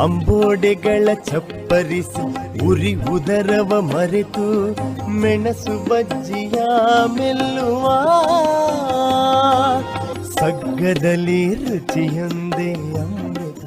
ಅಂಬೋಡೆಗಳ ಚಪ್ಪರಿಸಿ, ಉರಿ ಉದರವ ಮರೆತು, ಮೆಣಸು ಬಜ್ಜಿಯ ಮೆಲ್ಲುವ. ಸಗ್ಗದಲ್ಲಿ ರುಚಿಯೊಂದೇ ಅಮೃತ.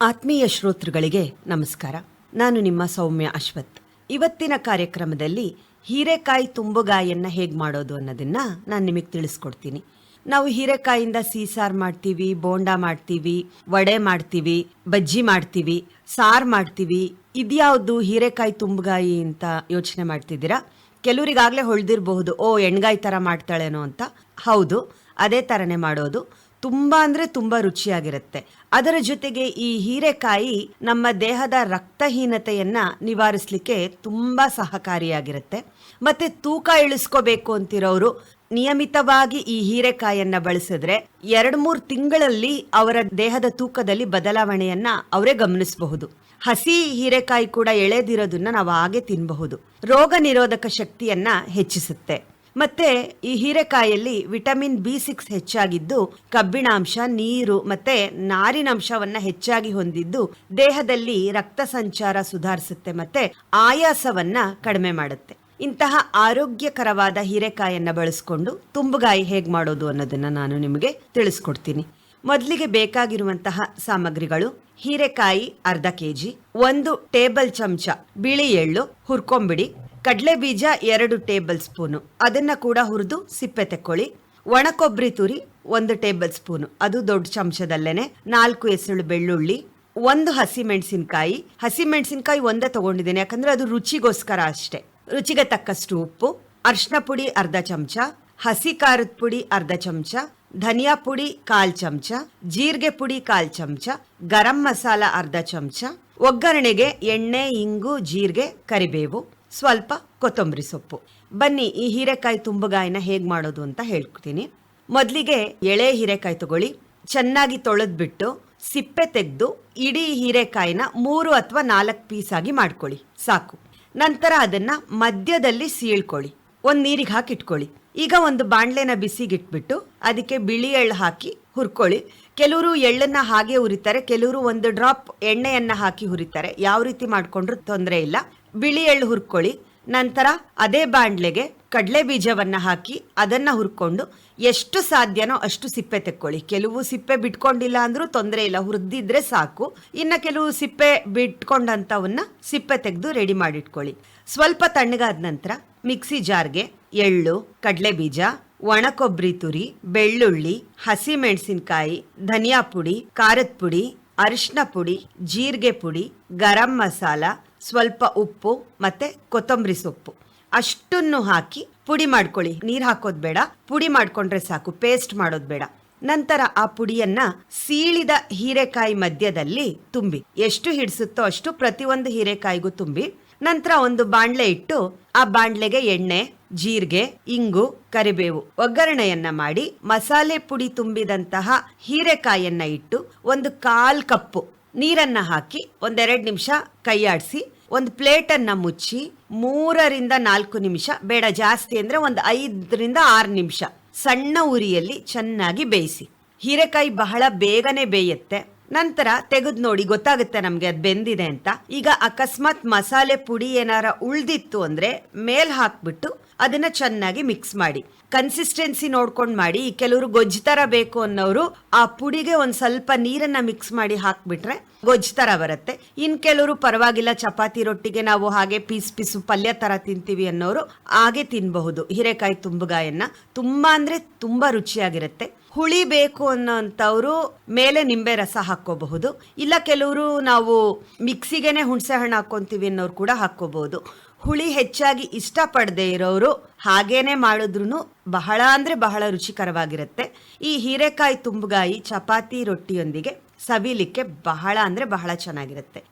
ಆತ್ಮೀಯ ಶ್ರೋತೃಗಳಿಗೆ ನಮಸ್ಕಾರ. ನಾನು ನಿಮ್ಮ ಸೌಮ್ಯ ಅಶ್ವಥ್. ಇವತ್ತಿನ ಕಾರ್ಯಕ್ರಮದಲ್ಲಿ ಹೀರೆಕಾಯಿ ತುಂಬುಗಾಯನ್ನ ಹೇಗೆ ಮಾಡೋದು ಅನ್ನೋದನ್ನ ನಾನು ನಿಮಗೆ ತಿಳಿಸ್ಕೊಡ್ತೀನಿ. ನಾವು ಹೀರೆಕಾಯಿಂದ ಸೀಸಾರ್ ಮಾಡ್ತೀವಿ, ಬೋಂಡ ಮಾಡ್ತೀವಿ, ವಡೆ ಮಾಡ್ತೀವಿ, ಬಜ್ಜಿ ಮಾಡ್ತೀವಿ, ಸಾರ್ ಮಾಡ್ತೀವಿ. ಇದ್ಯಾವುದು ಹೀರೆಕಾಯಿ ತುಂಬಗಾಯಿ ಅಂತ ಯೋಚನೆ ಮಾಡ್ತಿದ್ದೀರಾ? ಕೆಲವರಿಗಾಗಲೇ ಹೊಳ್ದಿರಬಹುದು, ಓ, ಎಣ್ಗಾಯಿ ಥರ ಮಾಡ್ತಾಳೇನೋ ಅಂತ. ಹೌದು, ಅದೇ ಥರನೇ ಮಾಡೋದು. ತುಂಬಾ ಅಂದ್ರೆ ತುಂಬಾ ರುಚಿಯಾಗಿರುತ್ತೆ. ಅದರ ಜೊತೆಗೆ ಈ ಹೀರೆಕಾಯಿ ನಮ್ಮ ದೇಹದ ರಕ್ತಹೀನತೆಯನ್ನ ನಿವಾರಿಸಲಿಕ್ಕೆ ತುಂಬಾ ಸಹಕಾರಿಯಾಗಿರುತ್ತೆ. ಮತ್ತೆ ತೂಕ ಇಳಿಸ್ಕೋಬೇಕು ಅಂತಿರೋರು ನಿಯಮಿತವಾಗಿ ಈ ಹೀರೆಕಾಯನ್ನ ಬಳಸಿದ್ರೆ ಎರಡ್ ಮೂರು ತಿಂಗಳಲ್ಲಿ ಅವರ ದೇಹದ ತೂಕದಲ್ಲಿ ಬದಲಾವಣೆಯನ್ನ ಅವರೇ ಗಮನಿಸಬಹುದು. ಹಸಿ ಹೀರೆಕಾಯಿ ಕೂಡ ಎಳೆದಿರೋದನ್ನ ನಾವು ಹಾಗೆ ತಿನ್ನಬಹುದು ರೋಗ ನಿರೋಧಕ ಶಕ್ತಿಯನ್ನ ಹೆಚ್ಚಿಸುತ್ತೆ. ಮತ್ತೆ ಈ ಹೀರೆಕಾಯಲ್ಲಿ ವಿಟಮಿನ್ ಬಿ ಸಿಕ್ಸ್ ಹೆಚ್ಚಾಗಿದ್ದು ಕಬ್ಬಿಣಾಂಶ, ನೀರು ಮತ್ತೆ ನಾರಿನಾಂಶವನ್ನ ಹೆಚ್ಚಾಗಿ ಹೊಂದಿದ್ದು ದೇಹದಲ್ಲಿ ರಕ್ತ ಸಂಚಾರ ಸುಧಾರಿಸುತ್ತೆ ಮತ್ತೆ ಆಯಾಸವನ್ನ ಕಡಿಮೆ ಮಾಡುತ್ತೆ. ಇಂತಹ ಆರೋಗ್ಯಕರವಾದ ಹೀರೆಕಾಯನ್ನ ಬಳಸ್ಕೊಂಡು ತುಂಬುಗಾಯಿ ಹೇಗೆ ಮಾಡೋದು ಅನ್ನೋದನ್ನ ನಾನು ನಿಮಗೆ ತಿಳಿಸ್ಕೊಡ್ತೀನಿ. ಮೊದಲಿಗೆ ಬೇಕಾಗಿರುವಂತಹ ಸಾಮಗ್ರಿಗಳು ಹೀರೆಕಾಯಿ ಅರ್ಧ ಕೆಜಿ, ಒಂದು ಟೇಬಲ್ ಚಮಚ ಬಿಳಿ ಎಳ್ಳು, ಹುರ್ಕೊಂಬಿಡಿ, ಕಡಲೆ ಬೀಜ ಎರಡು ಟೇಬಲ್ ಸ್ಪೂನು, ಅದನ್ನ ಕೂಡ ಹುರಿದು ಸಿಪ್ಪೆ ತೆಕ್ಕೊಳ್ಳಿ ಒಣ ಕೊಬ್ಬರಿ ತುರಿ ಒಂದು ಟೇಬಲ್ ಸ್ಪೂನು, ಅದು ದೊಡ್ಡ ಚಮಚದಲ್ಲೇನೆ ನಾಲ್ಕು ಎಸಳು ಬೆಳ್ಳುಳ್ಳಿ, ಒಂದು ಹಸಿ ಹಸಿಮೆಣಸಿನಕಾಯಿ ಹಸಿ ಮೆಣಸಿನಕಾಯಿ ಒಂದೇ ತಗೊಂಡಿದ್ದೇನೆ, ಯಾಕಂದ್ರೆ ಅದು ರುಚಿಗೋಸ್ಕರ ಅಷ್ಟೇ. ರುಚಿಗೆ ತಕ್ಕಷ್ಟು ಉಪ್ಪು ಅರ್ಶಿನ ಪುಡಿ ಅರ್ಧ ಚಮಚ, ಹಸಿ ಖಾರದ ಪುಡಿ ಅರ್ಧ ಚಮಚ, ಧನಿಯಾ ಪುಡಿ ಕಾಲ್ ಚಮಚ, ಜೀರಿಗೆ ಪುಡಿ ಕಾಲ್ ಚಮಚ, ಗರಂ ಮಸಾಲ ಅರ್ಧ ಚಮಚ, ಒಗ್ಗರಣೆಗೆ ಎಣ್ಣೆ, ಇಂಗು, ಜೀರಿಗೆ, ಕರಿಬೇವು, ಸ್ವಲ್ಪ ಕೊತ್ತಂಬರಿ ಸೊಪ್ಪು. ಬನ್ನಿ, ಈ ಹೀರೆಕಾಯಿ ತುಂಬುಗಾಯಿನ ಹೇಗೆ ಮಾಡೋದು ಅಂತ ಹೇಳ್ತೀನಿ. ಮೊದಲಿಗೆ ಎಳೆ ಹೀರೆಕಾಯಿ ತಗೊಳ್ಳಿ. ಚೆನ್ನಾಗಿ ತೊಳೆದ್ಬಿಟ್ಟು ಸಿಪ್ಪೆ ತೆಗೆದು ಇಡೀ ಹೀರೆಕಾಯಿನ ಮೂರು ಅಥವಾ ನಾಲ್ಕು ಪೀಸ್ ಆಗಿ ಮಾಡ್ಕೊಳ್ಳಿ. ಸಾಕು. ನಂತರ ಅದನ್ನ ಮಧ್ಯದಲ್ಲಿ ಸೀಳ್ಕೊಳ್ಳಿ. ಒಂದ್ ನೀರಿಗೆ ಹಾಕಿ ಇಟ್ಕೊಳ್ಳಿ ಈಗ ಒಂದು ಬಾಣ್ಲೆನ ಬಿಸಿಗಿಟ್ಬಿಟ್ಟು ಅದಕ್ಕೆ ಬಿಳಿ ಎಳ್ಳು ಹಾಕಿ ಹುರ್ಕೊಳ್ಳಿ. ಕೆಲವರು ಎಳ್ಳನ್ನ ಹಾಗೆ ಹುರಿತಾರೆ, ಕೆಲವರು ಒಂದು ಡ್ರಾಪ್ ಎಣ್ಣೆಯನ್ನ ಹಾಕಿ ಹುರಿತಾರೆ. ಯಾವ ರೀತಿ ಮಾಡ್ಕೊಂಡ್ರು ತೊಂದರೆ ಇಲ್ಲ. ಬಿಳಿ ಎಳ್ಳು ಹುರ್ಕೊಳ್ಳಿ. ನಂತರ ಅದೇ ಬಾಣ್ಲೆಗೆ ಕಡಲೆ ಬೀಜವನ್ನು ಹಾಕಿ ಅದನ್ನು ಹುರ್ಕೊಂಡು ಎಷ್ಟು ಸಾಧ್ಯನೋ ಅಷ್ಟು ಸಿಪ್ಪೆ ತೆಕ್ಕೊಳ್ಳಿ. ಕೆಲವು ಸಿಪ್ಪೆ ಬಿಟ್ಕೊಂಡಿಲ್ಲ ಅಂದರೂ ತೊಂದರೆ ಇಲ್ಲ. ಹುರಿದಿದ್ರೆ ಸಾಕು. ಇನ್ನು ಕೆಲವು ಸಿಪ್ಪೆ ಬಿಟ್ಕೊಂಡಂಥವನ್ನ ಸಿಪ್ಪೆ ತೆಗೆದು ರೆಡಿ ಮಾಡಿಟ್ಕೊಳ್ಳಿ. ಸ್ವಲ್ಪ ತಣ್ಣಗಾದ ನಂತರ ಮಿಕ್ಸಿ ಜಾರ್ಗೆ ಎಳ್ಳು ಕಡಲೆ ಬೀಜ ಒಣ ಕೊಬ್ಬರಿ ತುರಿ, ಬೆಳ್ಳುಳ್ಳಿ ಹಸಿ ಮೆಣಸಿನಕಾಯಿ ಧನಿಯಾ ಪುಡಿ, ಖಾರದ ಪುಡಿ ಅರಿಶಿನ ಪುಡಿ, ಜೀರಿಗೆ ಪುಡಿ, ಗರಂ ಮಸಾಲ, ಸ್ವಲ್ಪ ಉಪ್ಪು ಮತ್ತು ಕೊತ್ತಂಬರಿ ಸೊಪ್ಪು. ಅಷ್ಟನ್ನು ಹಾಕಿ ಪುಡಿ ಮಾಡ್ಕೊಳ್ಳಿ. ನೀರು ಹಾಕೋದು ಬೇಡ. ಪುಡಿ ಮಾಡ್ಕೊಂಡ್ರೆ ಸಾಕು. ಪೇಸ್ಟ್ ಮಾಡೋದು ಬೇಡ. ನಂತರ ಆ ಪುಡಿಯನ್ನ ಸೀಳಿದ ಹೀರೆಕಾಯಿ ಮಧ್ಯದಲ್ಲಿ ತುಂಬಿ. ಎಷ್ಟು ಹಿಡಿಸುತ್ತೋ ಅಷ್ಟು ಪ್ರತಿಯೊಂದು ಹೀರೆಕಾಯಿಗೂ ತುಂಬಿ. ನಂತರ ಒಂದು ಬಾಣ್ಲೆ ಇಟ್ಟು ಆ ಬಾಣ್ಲೆಗೆ ಎಣ್ಣೆ, ಜೀರಿಗೆ, ಇಂಗು, ಕರಿಬೇವು ಒಗ್ಗರಣೆಯನ್ನ ಮಾಡಿ ಮಸಾಲೆ ಪುಡಿ ತುಂಬಿದಂತಹ ಹೀರೆಕಾಯಿಯನ್ನ ಇಟ್ಟು ಒಂದು ಕಾಲ್ ಕಪ್ಪು ನೀರನ್ನ ಹಾಕಿ ಒಂದೆರಡು ನಿಮಿಷ ಕೈಯಾಡಿಸಿ, ಒಂದು ಪ್ಲೇಟನ್ನು ಮುಚ್ಚಿ, ಮೂರರಿಂದ ನಾಲ್ಕು ನಿಮಿಷ, ಬೇಡ ಜಾಸ್ತಿ ಅಂದ್ರೆ ಒಂದು ಐದರಿಂದ ಆರು ನಿಮಿಷ, ಸಣ್ಣ ಉರಿಯಲ್ಲಿ ಚೆನ್ನಾಗಿ ಬೇಯಿಸಿ. ಹೀರೆಕಾಯಿ ಬಹಳ ಬೇಗನೆ ಬೇಯುತ್ತೆ. ನಂತರ ತೆಗೆದು ನೋಡಿ, ಗೊತ್ತಾಗುತ್ತೆ ನಮಗೆ ಅದು ಬೆಂದಿದೆ ಅಂತ. ಈಗ ಅಕಸ್ಮಾತ್ ಮಸಾಲೆ ಪುಡಿ ಏನಾರ ಉಳ್ದಿತ್ತು ಅಂದ್ರೆ ಮೇಲ್ ಹಾಕ್ಬಿಟ್ಟು ಅದನ್ನ ಚೆನ್ನಾಗಿ ಮಿಕ್ಸ್ ಮಾಡಿ. ಕನ್ಸಿಸ್ಟೆನ್ಸಿ ನೋಡ್ಕೊಂಡು ಮಾಡಿ ಕೆಲವರು ಗೊಜ್ಜು ತರ ಬೇಕು ಅನ್ನೋರು ಆ ಪುಡಿಗೆ ಒಂದ್ ಸ್ವಲ್ಪ ನೀರನ್ನ ಮಿಕ್ಸ್ ಮಾಡಿ ಹಾಕ್ಬಿಟ್ರೆ ಗೊಜ್ಜು ತರ ಬರುತ್ತೆ. ಇನ್ ಕೆಲವರು ಪರವಾಗಿಲ್ಲ, ಚಪಾತಿ ರೊಟ್ಟಿಗೆ ನಾವು ಹಾಗೆ ಪೀಸ್ ಪೀಸು ಪಲ್ಯ ತರ ತಿಂತೀವಿ ಅನ್ನೋರು ಹಾಗೆ ತಿನ್ಬಹುದು. ಹೀರೆಕಾಯಿ ತುಂಬಗಾಯನ್ನ ತುಂಬಾ ಅಂದ್ರೆ ತುಂಬಾ ರುಚಿಯಾಗಿರುತ್ತೆ. ಹುಳಿ ಬೇಕು ಅನ್ನೋಂಥವ್ರು ಮೇಲೆ ನಿಂಬೆ ರಸ ಹಾಕೋಬಹುದು ಇಲ್ಲ ಕೆಲವರು ನಾವು ಮಿಕ್ಸಿಗೆನೆ ಹುಣಸೆ ಹಣ್ಣು ಹಾಕೊಂತೀವಿ ಅನ್ನೋರು ಕೂಡ ಹಾಕೋಬಹುದು ಹುಳಿ ಹೆಚ್ಚಾಗಿ ಇಷ್ಟಪಡದೆ ಇರೋರು ಹಾಗೇನೆ ಮಾಡಿದ್ರು ಬಹಳ ಅಂದ್ರೆ ಬಹಳ ರುಚಿಕರವಾಗಿರುತ್ತೆ. ಈ ಹೀರೆಕಾಯಿ ತುಂಬಗಾಯಿ, ಚಪಾತಿ ರೊಟ್ಟಿಯೊಂದಿಗೆ ಸವಿಲಿಕ್ಕೆ ಬಹಳ ಅಂದ್ರೆ ಬಹಳ ಚೆನ್ನಾಗಿರುತ್ತೆ.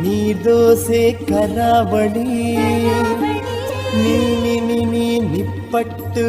ನೀ ದೋಸೆ ಕರಾವಳಿ ನಿಪ್ಪಟ್ಟು